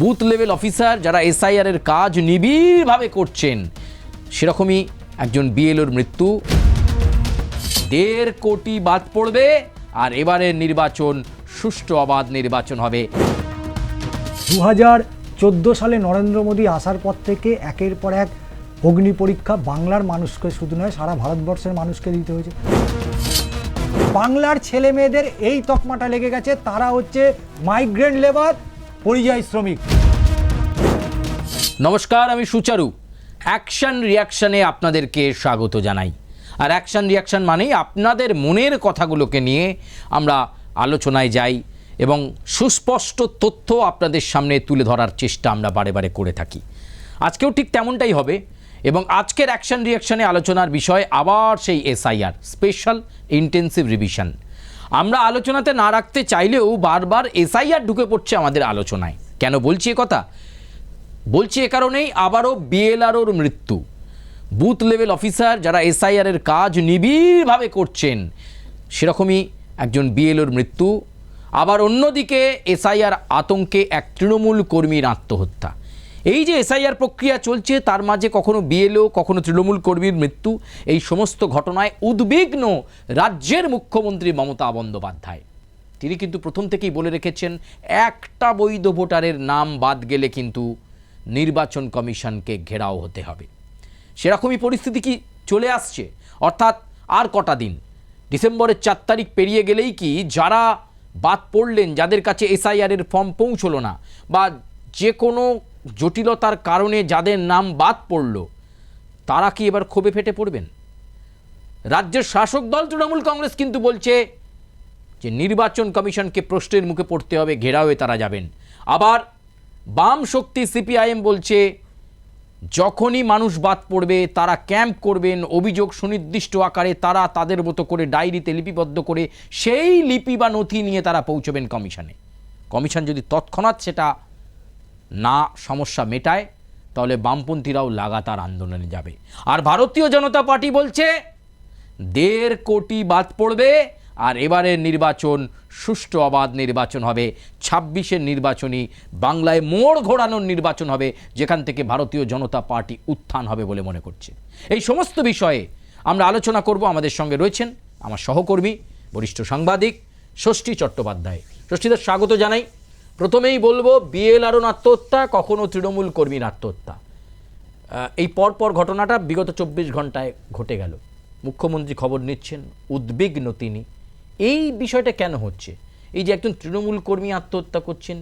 Booth level officer যারা SIR এর কাজ নিবিড়ভাবে করছেন, সেরকমই একজন বিএলওর মৃত্যু। দেড় কোটি বাদ পড়বে, আর এবারের নির্বাচন, সুষ্ঠু অবাধ নির্বাচন হবে। দু হাজার চোদ্দ সালে নরেন্দ্র মোদী আসার পর থেকে একের পর এক অগ্নি পরীক্ষা বাংলার মানুষকে শুধু নয়, সারা ভারতবর্ষের মানুষকে দিতে হয়েছে। বাংলার ছেলে মেয়েদের এই তকমাটা লেগে গেছে, তারা হচ্ছে মাইগ্রেন্ট লেবার পরিযায়ী শ্রমিক। নমস্কার, আমি সুচারু। অ্যাকশন রিয়াকশনে আপনাদেরকে স্বাগত জানাই। আর অ্যাকশন রিয়াকশন মানেই আপনাদের মনের কথাগুলোকে নিয়ে আমরা আলোচনায় যাই এবং সুস্পষ্ট তথ্য আপনাদের সামনে তুলে ধরার চেষ্টা আমরা বারে বারে করে থাকি। আজকেও ঠিক তেমনটাই হবে এবং আজকের অ্যাকশন রিয়াকশনে আলোচনার বিষয় আবার সেই এসআইআর, স্পেশাল ইন্টেন্সিভ রিভিশন। আমরা আলোচনাতে না রাখতে চাইলেও বারবার এসআইআর ঢুকে পড়ছে আমাদের আলোচনায়। কেন বলছি এ কথা? বলছি এ কারণেই আবারও বিএলআরওর মৃত্যু। বুথ লেভেল অফিসার যারা এসআইআর এর কাজ নিবিড়ভাবে করছেন, সেরকমই একজন বিএলওর মৃত্যু। আবার অন্যদিকে এসআইআর আতঙ্কে এক তৃণমূল কর্মীর আত্মহত্যা। এই যে এসআইআর প্রক্রিয়া চলছে, তার মাঝে কখনো বিএলও কখনো তৃণমূল কর্মীর মৃত্যু, এই সমস্ত ঘটনায় উদ্বিগ্ন রাজ্যের মুখ্যমন্ত্রী মমতা বন্দ্যোপাধ্যায়। তিনি কিন্তু প্রথম থেকেই বলে রেখেছেন, একটা বৈধ ভোটারের নাম বাদ গেলে কিন্তু নির্বাচন কমিশনকে ঘেরাও হতে হবে। সেরকমই পরিস্থিতি কি চলে আসছে? অর্থাৎ আর কটা দিন? ডিসেম্বরের চার তারিখ পেরিয়ে গেলেই কি যারা বাদ পড়লেন, যাদের কাছে এসআইআর এর ফর্ম পৌঁছলো না, বা যে কোনো জটিলতার কারণে যাদের নাম বাদ পড়ল, তারা কি এবার ক্ষোভে ফেটে পড়বেন? রাজ্যের শাসক দল তৃণমূল কংগ্রেস কিন্তু বলছে যে নির্বাচন কমিশনকে প্রশ্নের মুখে পড়তে হবে ঘেরাও হয়ে তারা যাবেন। আবার বাম শক্তি সিপিআইএম বলছে, যখনই মানুষ বাদ পড়বে, তারা ক্যাম্প করবেন, অভিযোগ সুনির্দিষ্ট আকারে তারা তাদের মতো করে ডায়েরিতে লিপিবদ্ধ করে সেই লিপি বা নথি নিয়ে তারা পৌঁছবেন কমিশনে। কমিশন যদি তৎক্ষণাৎ সেটা না সমস্যা মেটায়, তাহলে বামপন্থীরাও লাগাতার আন্দোলনে যাবে। আর ভারতীয় জনতা পার্টি বলছে, দেড় কোটি বাদ পড়বে, আর এবারের নির্বাচন, সুষ্ঠু অবাধ নির্বাচন হবে। ছাব্বিশের নির্বাচনী বাংলায় মোড় ঘোরানোর নির্বাচন হবে, যেখান থেকে ভারতীয় জনতা পার্টি উত্থান হবে বলে মনে করছে। এই সমস্ত বিষয়ে আমরা আলোচনা করব, আমাদের সঙ্গে রয়েছেন আমার সহকর্মী, বরিষ্ঠ সাংবাদিক ষষ্ঠী চট্টোপাধ্যায়। ষষ্ঠীদের স্বাগত জানাই। প্রথমেই বলব বিএলআরও আত্মহত্যা কখনো তৃণমূল কর্মীর আত্মহত্যা। এই পরপর ঘটনাটা বিগত চব্বিশ ঘন্টায় ঘটে গেল। মুখ্যমন্ত্রী খবর নিচ্ছেন, উদ্বিগ্ন তিনি। এই বিষয়টা কেন হচ্ছে? এই যে একজন তৃণমূল কর্মী আত্মহত্যা করছেন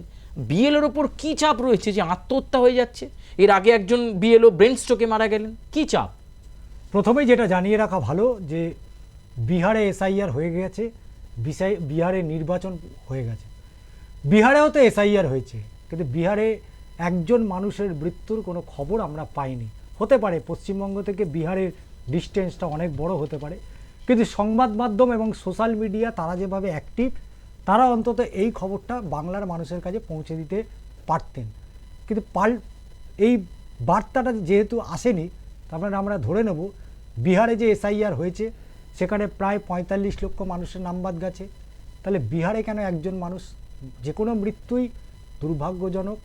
বিএলের ওপর কী চাপ রয়েছে যে আত্মহত্যা হয়ে যাচ্ছে? এর আগে একজন বিএলও ব্রেন স্ট্রোকে মারা গেলেন, কী চাপ? প্রথমেই যেটা জানিয়ে রাখা ভালো যে বিহারে এসআইআর হয়ে গেছে বিহারে নির্বাচন হয়ে গেছে। বিহারেও তো এসআইআর হয়েছে, কিন্তু বিহারে একজন মানুষের মৃত্যুর কোনো খবর আমরা পাইনি। হতে পারে, পশ্চিমবঙ্গ থেকে বিহারের ডিস্টেন্সটা অনেক বড় হতে পারে, কিন্তু সংবাদ মাধ্যম এবং সোশ্যাল মিডিয়া তারা যেভাবে অ্যাক্টিভ তারা অন্তত এই খবরটা বাংলার মানুষের কাছে পৌঁছে দিতে পারতেন। কিন্তু পাল এই বার্তাটা যেহেতু আসেনি, তার মানে আমরা ধরে নেব, বিহারে যে এসআইআর হয়েছে, সেখানে প্রায় পঁয়তাল্লিশ লক্ষ মানুষের নাম বাদ গেছে। তাহলে বিহারে কেন একজন মানুষ যে কোনো মৃত্যুই দুর্ভাগ্যজনক।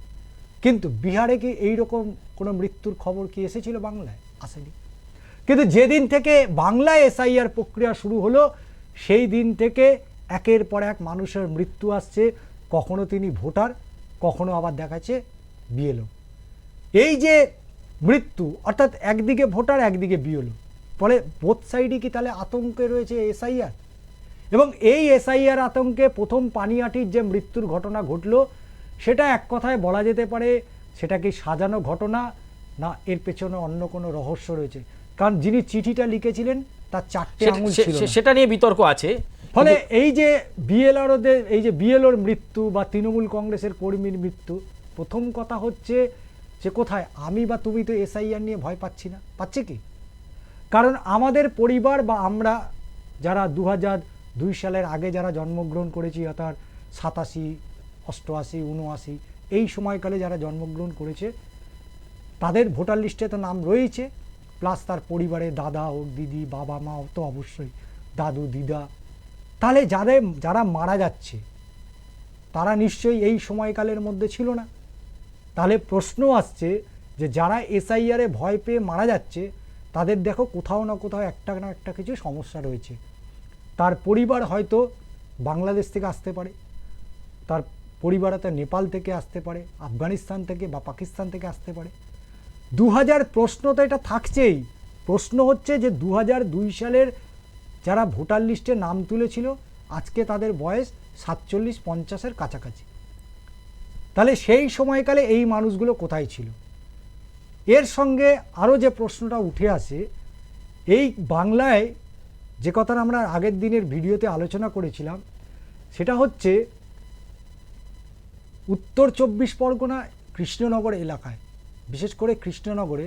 কিন্তু বিহারে কি এইরকম কোনো মৃত্যুর খবর কি এসেছিল বাংলায়? আসেনি। কিন্তু যেদিন থেকে বাংলায় এসআইআর প্রক্রিয়া শুরু হলো, সেই দিন থেকে একের পর এক মানুষের মৃত্যু আসছে। কখনো তিনি ভোটার, কখনো আবার দেখাচ্ছে বিএলও। এই যে মৃত্যু, অর্থাৎ একদিকে ভোটার, একদিকে বিএলও, ফলে বোথ সাইডই কি তাহলে আতঙ্কে রয়েছে এসআইআর? এবং এই এসআইআর আতঙ্কে প্রথম পানিয়াটির যে মৃত্যুর ঘটনা ঘটলো সেটা এক কথায় বলা যেতে পারে সেটা কি সাজানো ঘটনা না এর পেছনে অন্য কোনো রহস্য রয়েছে? কারণ যিনি চিঠিটা লিখেছিলেন তার চারটে আঙুল ছিল সেটা নিয়ে বিতর্ক আছে। ফলে এই যে বিএলআরওদের এই যে বিএলওর মৃত্যু বা তৃণমূল কংগ্রেসের কর্মীর মৃত্যু প্রথম কথা হচ্ছে যে কোথায়? আমি বা তুমি তো এসআইআর নিয়ে ভয় পাচ্ছি না। পাচ্ছে কি? কারণ আমাদের পরিবার বা আমরা যারা দু হাজার দুই সালের আগে যারা জন্মগ্রহণ করেছি, অর্থাৎ সাতাশি, অষ্টআশি উনআশি এই সময়কালে যারা জন্মগ্রহণ করেছে, তাদের ভোটার লিস্টে তো নাম রয়েছে প্লাস তার পরিবারে দাদা হোক দিদি, বাবা, মা তো অবশ্যই, দাদু, দিদা। তাহলে যাদের যারা মারা যাচ্ছে, তারা নিশ্চয়ই এই সময়কালের মধ্যে ছিল না। তাহলে প্রশ্ন আসছে যে যারা এসআইআরে ভয় পেয়ে মারা যাচ্ছে, তাদের দেখো কোথাও না কোথাও একটা না একটা কিছু সমস্যা রয়েছে। তার পরিবার হয়তো বাংলাদেশ থেকে আসতে পারে, তার পরিবার হয়তো নেপাল থেকে আসতে পারে, আফগানিস্তান থেকে বা পাকিস্তান থেকে আসতে পারে। দু হাজার প্রশ্ন তো এটা থাকছেই। প্রশ্ন হচ্ছে যে দু হাজার দুই সালের যারা ভোটার লিস্টে নাম তুলেছিল, আজকে তাদের বয়স সাতচল্লিশ পঞ্চাশের কাছাকাছি। তাহলে সেই সময়কালে এই মানুষগুলো কোথায় ছিল? এর সঙ্গে আরও যে প্রশ্নটা উঠে আসে, এই বাংলায় যে কথাটা আমরা আগের দিনের ভিডিওতে আলোচনা করেছিলাম, সেটা হচ্ছে উত্তর চব্বিশ পরগনা কৃষ্ণনগর এলাকায়। বিশেষ করে কৃষ্ণনগরে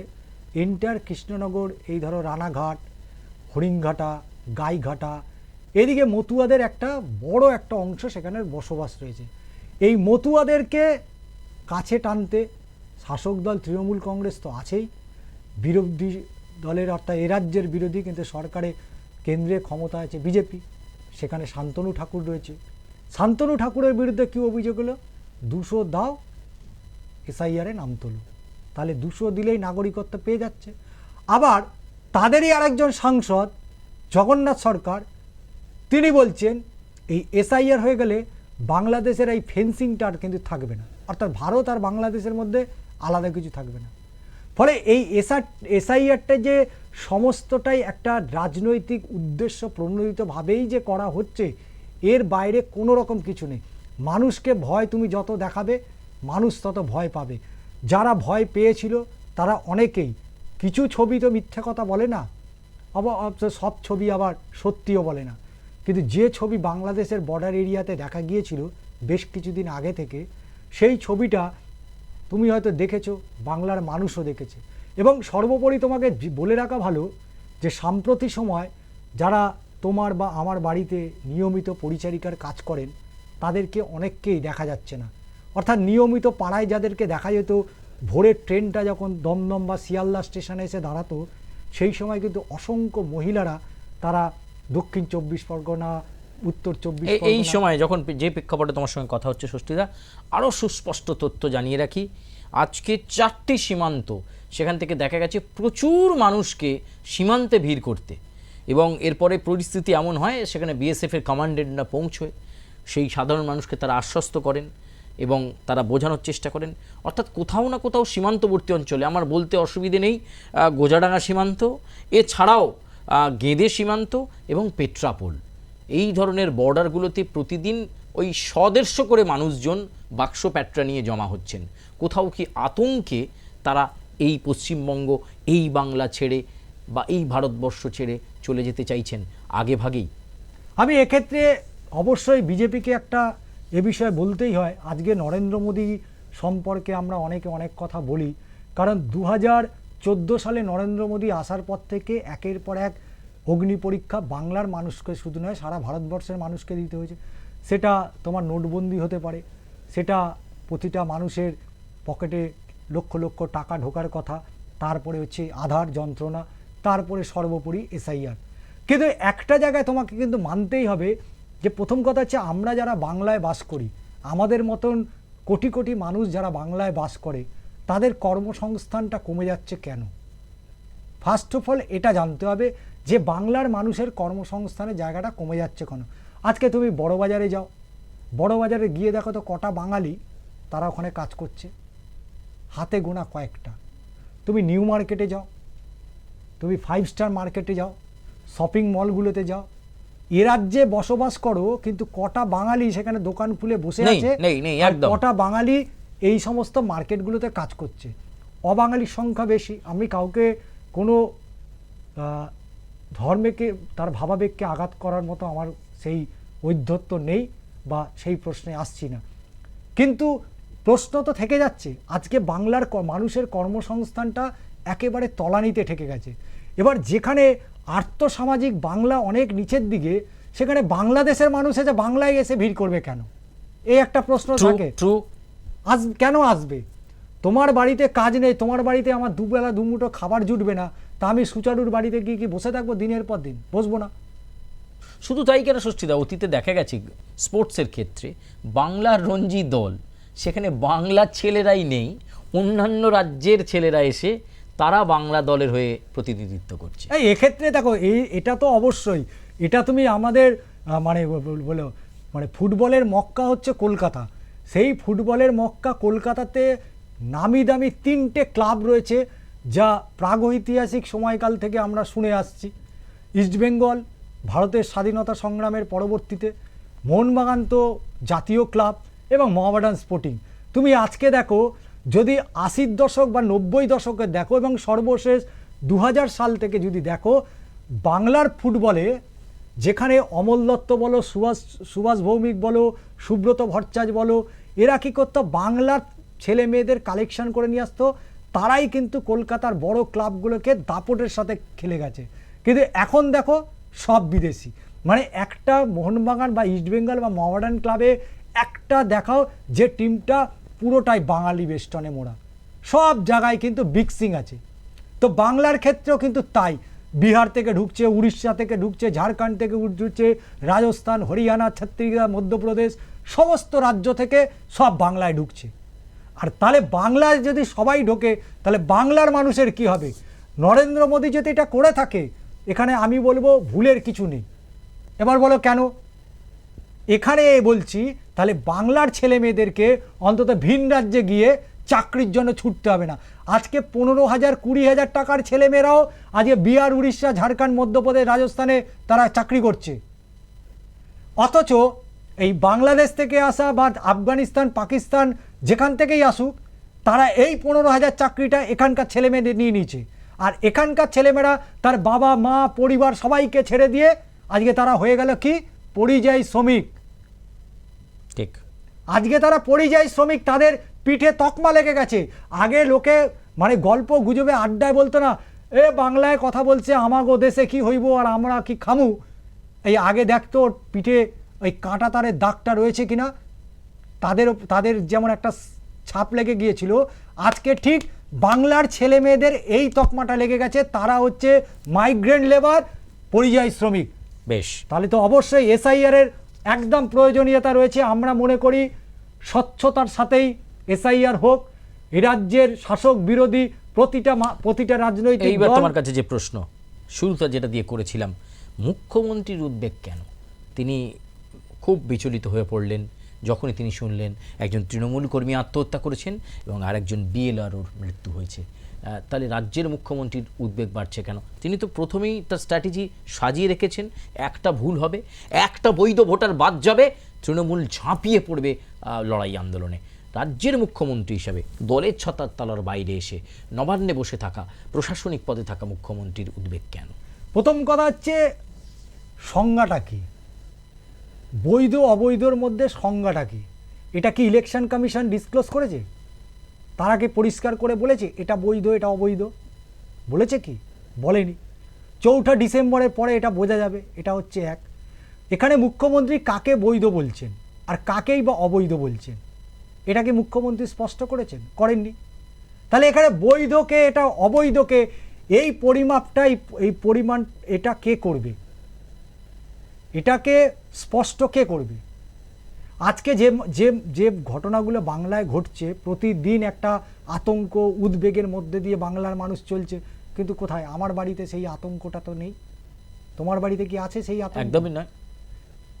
এন্টার কৃষ্ণনগর, এই ধরো রানাঘাট, হরিণঘাটা, গাইঘাটা, এদিকে মতুয়াদের একটা বড় একটা অংশ সেখানে বসবাস রয়েছে। এই মতুয়াদেরকে কাছে টানতে শাসক দল, তৃণমূল কংগ্রেস তো আছেই। বিরোধী দলের অর্থাৎ এ রাজ্যের বিরোধী, কিন্তু সরকারে কেন্দ্রে ক্ষমতা আছে বিজেপি, সেখানে শান্তনু ঠাকুর রয়েছে। শান্তনু ঠাকুরের বিরুদ্ধে কী অভিযোগ হলো দুশো দাও, এসআইআরে নাম তোলো। তাহলে দুশো দিলেই নাগরিকত্ব পেয়ে যাচ্ছে। আবার তাদেরই আরেকজন সাংসদ, জগন্নাথ সরকার, তিনি বলছেন, এই এসআইআর হয়ে গেলে বাংলাদেশের এই ফেন্সিংটা আর কিন্তু থাকবে না। অর্থাৎ ভারত আর বাংলাদেশের মধ্যে আলাদা কিছু থাকবে না। ফলে এই এসআর, এসআইআরটা যে সমস্তটাই একটা রাজনৈতিক উদ্দেশ্য প্রণোদিতভাবেই যে করা হচ্ছে, এর বাইরে কোনো রকম কিছু নেই। মানুষকে ভয় তুমি যত দেখাবে, মানুষ তত ভয় পাবে। যারা ভয় পেয়েছিল, তারা অনেকেই। কিছু ছবি তো মিথ্যা কথা বলে না আবার সব ছবি আবার সত্যিও বলে না। কিন্তু যে ছবি বাংলাদেশের বর্ডার এরিয়াতে দেখা গিয়েছিল, বেশ কিছুদিন আগে থেকে, সেই ছবিটা তুমি হয়তো দেখেছ, বাংলার মানুষও দেখেছে। এবং সর্বোপরি তোমাকে বলে রাখা ভালো যে সাম্প্রতি সময় যারা তোমার বা আমার বাড়িতে নিয়মিত পরিচারিকার কাজ করেন, তাদেরকে অনেককেই দেখা যাচ্ছে না। অর্থাৎ নিয়মিত পাড়ায় যাদেরকে দেখা যেত, ভোরের ট্রেনটা যখন দমদম বা শিয়ালদা স্টেশনে এসে দাঁড়াতো, সেই সময় কিন্তু অসংখ্য মহিলারা তারা দক্ষিণ চব্বিশ পরগনা উত্তর চব্বিশ এই- সময় যখন যে প্রেক্ষাপটে তোমার সঙ্গে কথা হচ্ছে ষষ্ঠীদা আরও সুস্পষ্ট তথ্য জানিয়ে রাখি। আজকে চারটি সীমান্ত সেখান থেকে দেখা গেছে প্রচুর মানুষকে সীমান্তে ভিড় করতে। এবং এরপরে পরিস্থিতি এমন হয় সেখানে বিএসএফের কমান্ডেন্টরা পৌঁছয়। সেই সাধারণ মানুষকে তারা আশ্বস্ত করেন এবং তারা বোঝানোর চেষ্টা করেন। অর্থাৎ কোথাও না কোথাও সীমান্তবর্তী অঞ্চলে আমার বলতে অসুবিধে নেই গোজাডাঙ্গা সীমান্ত এছাড়াও গেঁদে সীমান্ত এবং পেট্রাপোল। এই ধরনের বর্ডারগুলোতে প্রতিদিন ওই সদের্শ করে মানুষজন বাক্স প্যাট্রা নিয়ে জমা হচ্ছেন। কোথাও কি আতঙ্কে তারা এই পশ্চিমবঙ্গ, এই বাংলা ছেড়ে বা এই ভারতবর্ষ ছেড়ে চলে যেতে চাইছেন? আগে ভাগেই। আমি এক্ষেত্রে অবশ্যই বিজেপিকে একটা এ বিষয়ে বলতেই হয়, আজকে নরেন্দ্র মোদী সম্পর্কে আমরা অনেকে অনেক কথা বলি। কারণ দু হাজার চোদ্দ সালে নরেন্দ্র মোদী আসার পর থেকে একের পর এক অগ্নি পরীক্ষা বাংলার মানুষকে শুধু নয়, সারা ভারতবর্ষের মানুষকে দিতে হয়েছে। সেটা তোমার নোটবন্দি হতে পারে। সেটা প্রতিটা মানুষের পকেটে লক্ষ লক্ষ টাকা ঢোকার কথা। তারপরে হচ্ছে আধার যন্ত্রণা, তারপরে সর্বোপরি এসআইআর। কিন্তু একটা জায়গায় তোমাকে কিন্তু মানতেই হবে যে প্রথম কথা হচ্ছে আমরা যারা বাংলায় বাস করি, আমাদের মতন কোটি কোটি মানুষ যারা বাংলায় বাস করে, তাদের কর্মসংস্থানটা কমে যাচ্ছে কেন? ফার্স্ট অফ অল এটা জানতে হবে যে বাংলার মানুষের কর্মসংস্থানের জায়গাটা কমে যাচ্ছে কেন? আজকে তুমি বড় বাজারে যাও। বড় বাজারে গিয়ে দেখো তো কটা বাঙালি তারা ওখানে কাজ করছে। হাতে গোনা কয়েকটা। তুমি নিউ মার্কেটে যাও। তুমি ফাইভ স্টার মার্কেটে যাও। শপিং মলগুলোতে যাও। এ রাজ্যে বসবাস করো কিন্তু কটা বাঙালি সেখানে দোকান খুলে বসে আছে। কটা বাঙালি এই সমস্ত মার্কেটগুলোতে কাজ করছে। অবাঙালির সংখ্যা বেশি। আমি কাউকে কোনো ধর্মেকে তার ভাবাবেগকে আঘাত করার মতো আমার সেই ঔদ্ধত্য নেই বা সেই প্রশ্নে আসছি না। কিন্তু প্রশ্ন তো থেকে যাচ্ছে আজকে বাংলার মানুষের কর্মসংস্থানটা একেবারে তলানিতে ঠেকে গেছে। এবার যেখানে আর্থসামাজিক বাংলা অনেক নিচের দিকে সেখানে বাংলাদেশের মানুষ এসে বাংলায় এসে ভিড় করবে কেন? এই একটা প্রশ্ন থাকে। আস কেন আসবে? তোমার বাড়িতে কাজ নেই তোমার বাড়িতে আমার দুবেলা দুমুঠো খাবার জুটবে না তা আমি সুচারুর বাড়িতে গিয়ে কি বসে থাকব দিনের পর দিন? বসবো না। শুধু তাই কেন ষষ্ঠীদা অতীতে দেখা গেছে স্পোর্টসের ক্ষেত্রে বাংলার রঞ্জি দল সেখানে বাংলার ছেলেরাই নেই অন্যান্য রাজ্যের ছেলেরা এসে তারা বাংলা দলের হয়ে প্রতিনিধিত্ব করছে। এই এক্ষেত্রে দেখো এই এটা তো অবশ্যই। এটা তুমি আমাদের মানে বলো মানে ফুটবলের মক্কা হচ্ছে কলকাতা। সেই ফুটবলের মক্কা কলকাতাতে নামি দামি তিনটে ক্লাব রয়েছে। যা প্রাগৈতিহাসিক সময়কাল থেকে আমরা শুনে আসছি। ইস্টবেঙ্গল ভারতের স্বাধীনতা সংগ্রামের পরবর্তীতে, মোহনবাগান তো জাতীয় ক্লাব এবং মোহামেডান স্পোর্টিং। তুমি আজকে দেখো, যদি আশির দশক বা নব্বই দশকে দেখো এবং সর্বশেষ দু হাজার সাল থেকে যদি দেখো, বাংলার ফুটবলে যেখানে অমল দত্ত বলো, সুভাষ সুভাষ ভৌমিক বলো, সুব্রত ভট্টাচার্য বলো, এরা কী করতো? বাংলার ছেলে মেয়েদের কালেকশন করে নিয়ে আসতো। তারাই কিন্তু কলকাতার বড় ক্লাবগুলোকে দাপটের সাথে খেলে গেছে। কিন্তু এখন দেখো, সব বিদেশি। মানে একটা মোহনবাগান বা ইস্টবেঙ্গল বা মহামেডান ক্লাবে একটা দেখাও যে টিমটা পুরোটাই বাঙালি বেষ্টনে মোড়া। সব জায়গায় কিন্তু বিক্সিং আছে। তো বাংলার ক্ষেত্রেও কিন্তু তাই। বিহার থেকে ঢুকছে, উড়িষ্যা থেকে ঢুকছে, ঝাড়খণ্ড থেকে ঢুকছে রাজস্থান, হরিয়ানা, ছত্তিশগড়, মধ্যপ্রদেশ, সমস্ত রাজ্য থেকে সব বাংলায় ঢুকছে। আর তাহলে বাংলায় যদি সবাই ঢোকে, তাহলে বাংলার মানুষের কি হবে? নরেন্দ্র মোদী যদি এটা করে থাকে, এখানে আমি বলব ভুলের কিছু নেই। এবার বলো কেন? এখানে বলছি, তাহলে বাংলার ছেলে মেয়েদেরকে অন্তত ভিন রাজ্যে গিয়ে চাকরির জন্য ছুটতে হবে না। আজকে পনেরো হাজার, কুড়ি হাজার টাকার ছেলেমেয়েরাও আজকে বিহার, উড়িষ্যা, ঝাড়খণ্ড, মধ্যপ্রদেশ, রাজস্থানে তারা চাকরি করছে। অথচ এই বাংলাদেশ থেকে আসা বা আফগানিস্তান, পাকিস্তান যেখান থেকেই আসুক তারা এই পনেরো হাজার চাকরিটা এখানকার ছেলেমেয়েদের নিয়ে নিয়েছে। আর এখানকার ছেলেমেয়েরা তার বাবা মা পরিবার সবাইকে ছেড়ে দিয়ে আজকে তারা হয়ে গেল কি? পরিযায়ী শ্রমিক। ঠিক। আজকে তারা পরিযায়ী শ্রমিক তাদের পিঠে তকমা লেগে গেছে। আগে লোকে মানে গল্প গুজবে আড্ডায় বলতো না এ বাংলায় কথা বলছে আমাগো দেশে কি হইব আর আমরা কি খামু? এই আগে দেখতো পিঠে ওই কাঁটা তারের দাগটা রয়েছে কিনা তাদের তাদের যেমন একটা ছাপ লেগে গিয়েছিল আজকে ঠিক বাংলার ছেলে মেয়েদের এই তকমাটা লেগে গেছে। তারা হচ্ছে মাইগ্রেন্ট লেবার পরিযায়ী শ্রমিক। বেশ। তাহলে তো অবশ্যই এসআইআর এর একদম প্রয়োজনীয়তা রয়েছে। আমরা মনে করি স্বচ্ছতার সাথেই এসআইআর হোক এ রাজ্যের শাসক বিরোধী প্রতিটা প্রতিটা রাজনৈতিক এইবার তোমার কাছে যে প্রশ্ন শুরুতে যেটা দিয়ে করেছিলাম মুখ্যমন্ত্রীর উদ্বেগ কেন? তিনি খুব বিচলিত হয়ে পড়লেন। যখনই তিনি শুনলেন একজন তৃণমূল কর্মী আত্মহত্যা করেছেন এবং আরেকজন বিএলআরওর মৃত্যু হয়েছে। তাহলে রাজ্যের মুখ্যমন্ত্রীর উদ্বেগ বাড়ছে কেন? তিনি তো প্রথমেই তার স্ট্র্যাটেজি সাজিয়ে রেখেছেন, একটা ভুল হবে, একটা বৈধ ভোটার বাদ যাবে, তৃণমূল ঝাঁপিয়ে পড়বে লড়াই আন্দোলনে। রাজ্যের মুখ্যমন্ত্রী হিসাবে দলের ছতার তালার বাইরে এসে নবান্নে বসে থাকা, প্রশাসনিক পদে থাকা মুখ্যমন্ত্রীর উদ্বেগ কেন? প্রথম কথা হচ্ছে, সংজ্ঞাটা কি? বৈধ অবৈধর মধ্যে সংজ্ঞাটা কি? এটা কি ইলেকশন কমিশন ডিসক্লোজ করেছে? তারা কি পরিষ্কার করে বলেছে, এটা বৈধ, এটা অবৈধ? বলেছে কি? বলেনি। চৌঠা ডিসেম্বরের পরে এটা বোঝা যাবে, এটা হচ্ছে এক। এখানে মুখ্যমন্ত্রী কাকে বৈধ বলছেন? আর কাকেই বা অবৈধ বলছেন? এটা কি মুখ্যমন্ত্রী স্পষ্ট করেছেন? করেননি। তাহলে এখানে বৈধকে, এটা অবৈধকে, এই পরিমাপটা এই- এই পরিমাণ, এটা কে করবে? এটাকে স্পষ্ট কে করবে? আজকে যে যে যে ঘটনাগুলো বাংলায় ঘটছে প্রতিদিন একটা আতঙ্ক উদ্বেগের মধ্যে দিয়ে বাংলার মানুষ চলছে কিন্তু কোথায়? আমার বাড়িতে সেই আতঙ্কটা তো নেই। তোমার বাড়িতে কি আছে সেই আতঙ্ক? একদমই নয়।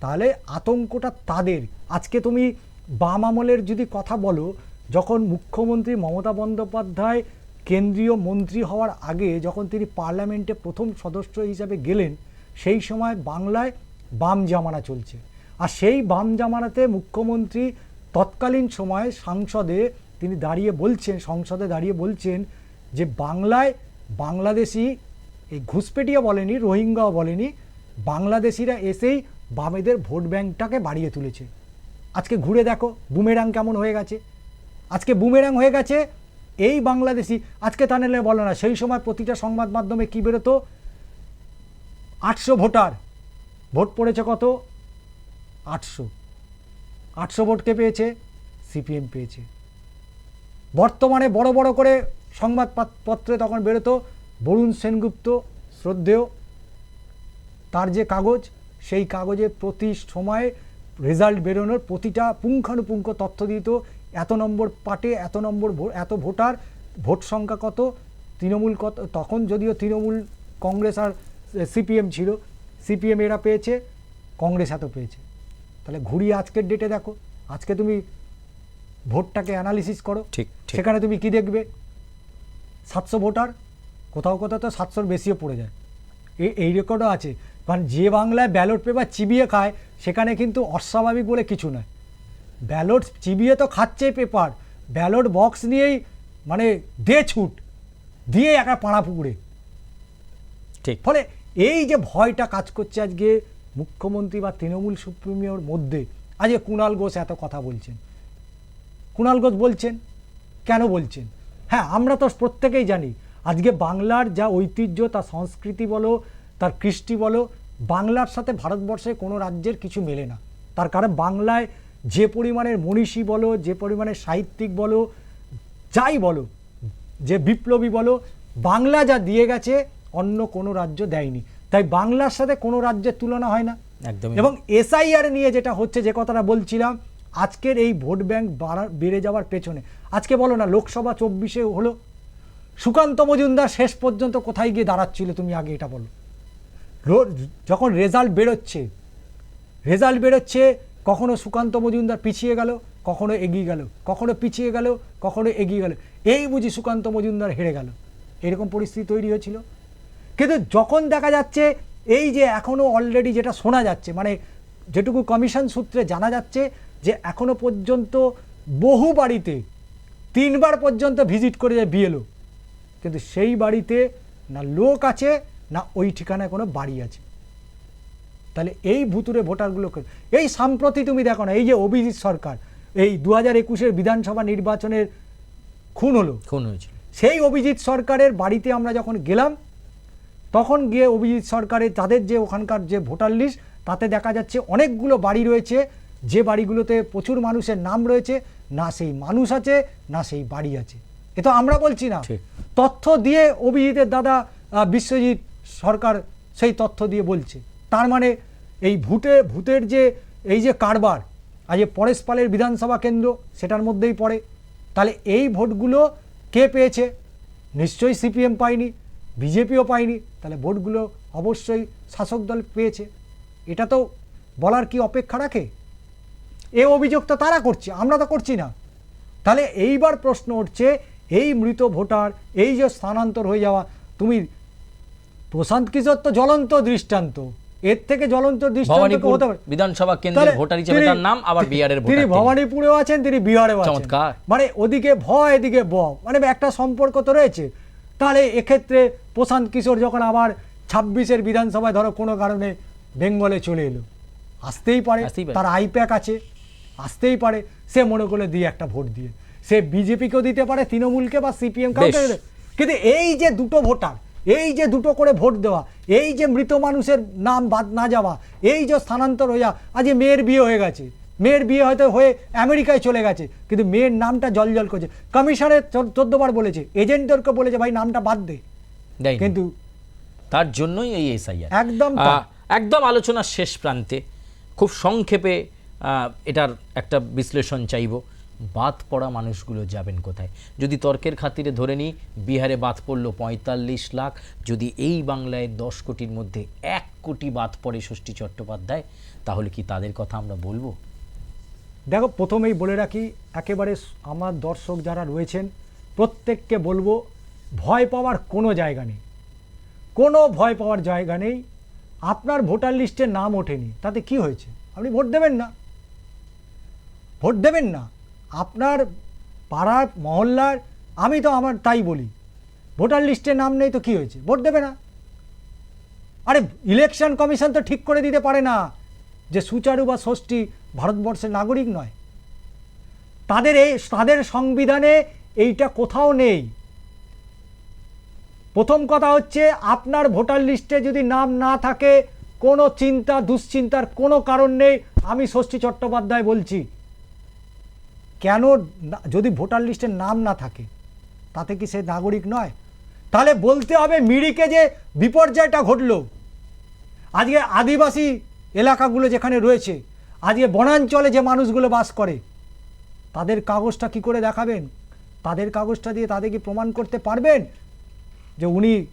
তাহলে আতঙ্কটা তাদের। আজকে তুমি বাম আমলের যদি কথা বলো যখন মুখ্যমন্ত্রী মমতা বন্দ্যোপাধ্যায় কেন্দ্রীয় মন্ত্রী হওয়ার আগে যখন তিনি পার্লামেন্টে প্রথম সদস্য হিসাবে গেলেন সেই সময় বাংলায় বাম জামানা চলছে। আর সেই বাম জামানাতে মুখ্যমন্ত্রী তৎকালীন সময়ে সংসদে তিনি দাঁড়িয়ে বলছেন, সংসদে দাঁড়িয়ে বলছেন যে বাংলায় বাংলাদেশি, এই ঘুষপেটিয়া বলেনি, রোহিঙ্গাও বলেনি, বাংলাদেশিরা এসেই বামেদের ভোট ব্যাংকটাকে বাড়িয়ে তুলেছে। আজকে ঘুরে দেখো, বুমেরাং কেমন হয়ে গেছে। আজকে বুমেরাং হয়ে গেছে, এই বাংলাদেশি, আজকে তা নিলে বলো না, সেই সময় প্রতিটা সংবাদ মাধ্যমে কী বেরোতো? আটশো ভোটার ভোট পড়েছে কত? আটশো। আটশো ভোটকে পেয়েছে, সিপিএম পেয়েছে। বর্তমানে বড় বড় করে সংবাদপত্রে তখন বেরোতো বরুণ সেনগুপ্ত, শ্রদ্ধেয়। তার যে কাগজ, সেই কাগজে প্রতি সময়ে রেজাল্ট বেরোনোর প্রতিটা পুঙ্খানুপুঙ্খ তথ্য দিত। এত নম্বর পার্টে এত নম্বর এত ভোটার, ভোট সংখ্যা কত? তৃণমূল কত? তখন যদিও তৃণমূল কংগ্রেস আর সিপিএম ছিল। সিপিএম এরা পেয়েছে কংগ্রেস এত পেয়েছে। তাহলে ঘুরিয়ে আজকের ডেটে দেখো আজকে তুমি ভোটটাকে অ্যানালিসিস করো ঠিক। সেখানে তুমি কি দেখবে? সাতশো ভোটার কোথাও কোথাও তো সাতশোর বেশিও পড়ে যায়। এই এই রেকর্ডও আছে। কারণ যে বাংলায় ব্যালট পেপার চিবিয়ে খায় সেখানে কিন্তু অস্বাভাবিক বলে কিছু নয়। ব্যালট চিবিয়ে তো খাচ্ছেই পেপার ব্যালট বক্স নিয়েই মানে দে ছুট দিয়ে একা পাড়া পুকুরে। ঠিক। ফলে এই যে ভয়টা কাজ করছে আজকে মুখ্যমন্ত্রী বা তৃণমূল সুপ্রিমিয়র মধ্যে, আজকে কুণাল ঘোষ এত কথা বলছেন। কুণাল ঘোষ বলছেন? কেন বলছেন? হ্যাঁ আমরা তো প্রত্যেকেই জানি, আজকে বাংলার যা ঐতিহ্য, তার সংস্কৃতি বলো, তার কৃষ্টি বলো, বাংলার সাথে ভারতবর্ষে কোনো রাজ্যের কিছু মেলে না। তার কারণ বাংলায় যে পরিমাণের মনীষী বলো, যে পরিমাণের সাহিত্যিক বলো, যাই বলো, যে বিপ্লবী বলো, বাংলা যা দিয়ে গেছে অন্য কোনো রাজ্য দেয়নি। তাই বাংলার সাথে কোনো রাজ্যের তুলনা হয় না। একদমই এবং এসআইআর নিয়ে যেটা হচ্ছে যে কথাটা বলছিলাম আজকের এই ভোট ব্যাংক বাড়া বেড়ে যাওয়ার পেছনে। আজকে বলো না লোকসভা চব্বিশে হলো। সুকান্ত মজুমদার শেষ পর্যন্ত কোথায় গিয়ে দাঁড়াচ্ছিল তুমি আগে এটা বলো। যখন রেজাল্ট বেরোচ্ছে রেজাল্ট বেরোচ্ছে কখনো সুকান্ত মজুমদার পিছিয়ে গেল কখনো এগিয়ে গেল কখনো পিছিয়ে গেল কখনো এগিয়ে গেল। এই বুঝি সুকান্ত মজুমদার হেরে গেল। এরকম পরিস্থিতি তৈরি হয়েছিল। কিন্তু যখন দেখা যাচ্ছে এই যে এখনও অলরেডি যেটা শোনা যাচ্ছে মানে যেটুকু কমিশন সূত্রে জানা যাচ্ছে যে এখনও পর্যন্ত বহু বাড়িতে তিনবার পর্যন্ত ভিজিট করে যায় বিএলও কিন্তু সেই বাড়িতে না লোক আছে না ওই ঠিকানায় কোনো বাড়ি আছে। তাহলে এই ভুতুরে ভোটারগুলোকে এই সাম্প্রতি তুমি দেখো না এই যে অভিজিৎ সরকার এই দু হাজার একুশের বিধানসভা নির্বাচনের খুন হলো। খুন হয়েছিল। সেই অভিজিৎ সরকারের বাড়িতে আমরা যখন গেলাম তখন গিয়ে অভিজিৎ সরকারের তাদের যে ওখানকার যে ভোটার লিস্ট তাতে দেখা যাচ্ছে অনেকগুলো বাড়ি রয়েছে। যে বাড়িগুলোতে প্রচুর মানুষের নাম রয়েছে না সেই মানুষ আছে না সেই বাড়ি আছে। এ তো আমরা বলছি না। তথ্য দিয়ে অভিজিতের দাদা বিশ্বজিৎ সরকার সেই তথ্য দিয়ে বলছে। তার মানে এই ভূতে ভূতের যে এই যে কারবার আজ পরেশ পালের বিধানসভা কেন্দ্র সেটার মধ্যেই পড়ে। তাহলে এই ভোটগুলো কে পেয়েছে? নিশ্চয়ই সিপিএম পায়নি। বিজেপিও পায়নি তাহলে ভোটগুলো অবশ্যই শাসক দল পেয়েছে। এটা তো বলার কি অপেক্ষা রাখে? এ অভিযোগ তো তারা করছে আমরা তো করছি না। তাহলে এইবার প্রশ্ন উঠছে এই মৃত ভোটার এই যে স্থানান্তর হয়ে যাওয়া তুমি প্রশান্ত কিশোর তো জ্বলন্ত দৃষ্টান্ত এর থেকে জ্বলন্ত দৃষ্টান্ত হতে পারে। বিধানসভা কেন্দ্রের ভোটার হিসেবে তার নাম আবার বিহারের ভোটার তিনি। তিনি। ভবানীপুরেও আছেন তিনি বিহারেও আছেন। মানে ওদিকে ভ এদিকে ব মানে একটা সম্পর্ক তো রয়েছে। তাহলে এক্ষেত্রে প্রশান্ত কিশোর যখন আবার ছাব্বিশের বিধানসভায় ধরো কোনো কারণে বেঙ্গলে চলে এলো। আসতেই পারে তার আইপ্যাক আছে আসতেই পারে। সে মনে করে দিয়ে একটা ভোট দিয়ে। সে বিজেপিকেও দিতে পারে তৃণমূলকে বা সিপিএম কাউকে কিন্তু এই যে দুটো ভোটার এই যে দুটো করে ভোট দেওয়া এই যে মৃত মানুষের নাম বাদ না যাওয়া এই যে স্থানান্তর যাওয়া আজ মেয়ের বিয়ে হয়ে গেছে। মেয়ের বিয়ে হয়তো হয়ে আমেরিকায় চলে গেছে কিন্তু মেয়ের নামটা জল করছে। কমিশনের চোদ্দ বার বলেছে এজেন্টদেরকে বলেছে ভাই নামটা বাদ দে। কিন্তু তার জন্যই এই এসআইআর। একদম। একদম আলোচনার শেষ প্রান্তে খুব সংক্ষেপে এটার একটা বিশ্লেষণ চাইব। বাদ পড়া মানুষগুলো যাবেন কোথায়? যদি তর্কের খাতিরে ধরে নিই বিহারে বাদ পড়ল পঁয়তাল্লিশ লাখ যদি এই বাংলায় দশ কোটির মধ্যে এক কোটি বাদ পড়ে ষষ্ঠী চট্টোপাধ্যায় তাহলে কি তাদের কথা আমরা বলব? দেখো, প্রথমেই বলে রাখি, একেবারে আমার দর্শক যারা রয়েছেন, প্রত্যেককে বলব, ভয় পাওয়ার কোনো জায়গা নেই। কোনো ভয় পাওয়ার জায়গা নেই। আপনার ভোটার লিস্টে নাম ওঠেনি, তাতে কি হয়েছে? আপনি ভোট দেবেন না। ভোট দেবেন না। আপনার পাড়ার মহল্লার, আমি তো আমার তাই বলি। ভোটার লিস্টে নাম নেই তো কি হয়েছে? ভোট দেবে না। আরে, ইলেকশন কমিশন তো ঠিক করে দিতে পারে না। যে সুচারু বা ষষ্ঠী ভারতবর্ষের নাগরিক নয়। তাদের এই, তাদের সংবিধানে এইটা কোথাও নেই। প্রথম কথা হচ্ছে, আপনার ভোটার লিস্টে যদি নাম না থাকে, কোনো চিন্তা, দুশ্চিন্তার কোনো কারণ নেই, আমি ষষ্ঠী চট্টোপাধ্যায় বলছি। কেন যদি ভোটার লিস্টে নাম না থাকে, তাতে কি সে নাগরিক নয়? তাহলে বলতে হবে মিরিকে যে বিপর্যয়টা ঘটলো। আজকে আদিবাসী এলাকাগুলো যেখানে রয়েছে, আজকে বনাঞ্চলে যে মানুষগুলো বাস করে, তাদের কাগজটা কি করে দেখাবেন? তাদের কাগজটা দিয়ে তাদেরকে প্রমাণ করতে পারবেন যে উনি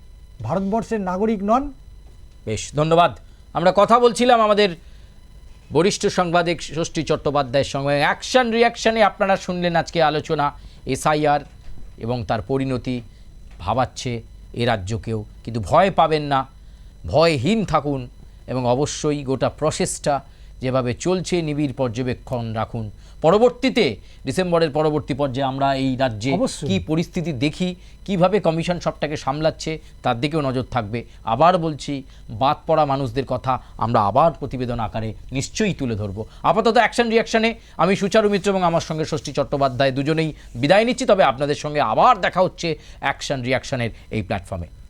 ভারতবর্ষের নাগরিক নন? বেশ, ধন্যবাদ। আমরা কথা বলছিলাম আমাদের বরিষ্ঠ সাংবাদিক ষষ্ঠী চট্টোপাধ্যায়ের সঙ্গে। অ্যাকশন রিয়াকশনে আপনারা শুনলেন আজকে আলোচনা, এসআইআর এবং তার পরিণতি। ভাবাচ্ছে এ রাজ্যকেও, কিন্তু ভয় পাবেন না। ভয়হীন থাকুন। এবং অবশ্যই গোটা প্রসেসটা যেভাবে চলছে নিবিড় পর্যবেক্ষণ রাখুন। পরবর্তীতে ডিসেম্বরের পরবর্তী পর্যায়ে আমরা এই রাজ্যে। কি পরিস্থিতি দেখি কীভাবে কমিশন সবটাকে সামলাচ্ছে তার দিকেও নজর থাকবে। আবার বলছি বাদ পড়া মানুষদের কথা আমরা আবার প্রতিবেদন আকারে নিশ্চয়ই তুলে ধরবো। আপাতত অ্যাকশন রিয়াকশনে আমি সুচারু মিত্র এবং আমার সঙ্গে ষষ্ঠী চট্টোপাধ্যায় দুজনেই বিদায় নিচ্ছি তবে আপনাদের সঙ্গে আবার দেখা হচ্ছে অ্যাকশন রিয়াকশনের এই প্ল্যাটফর্মে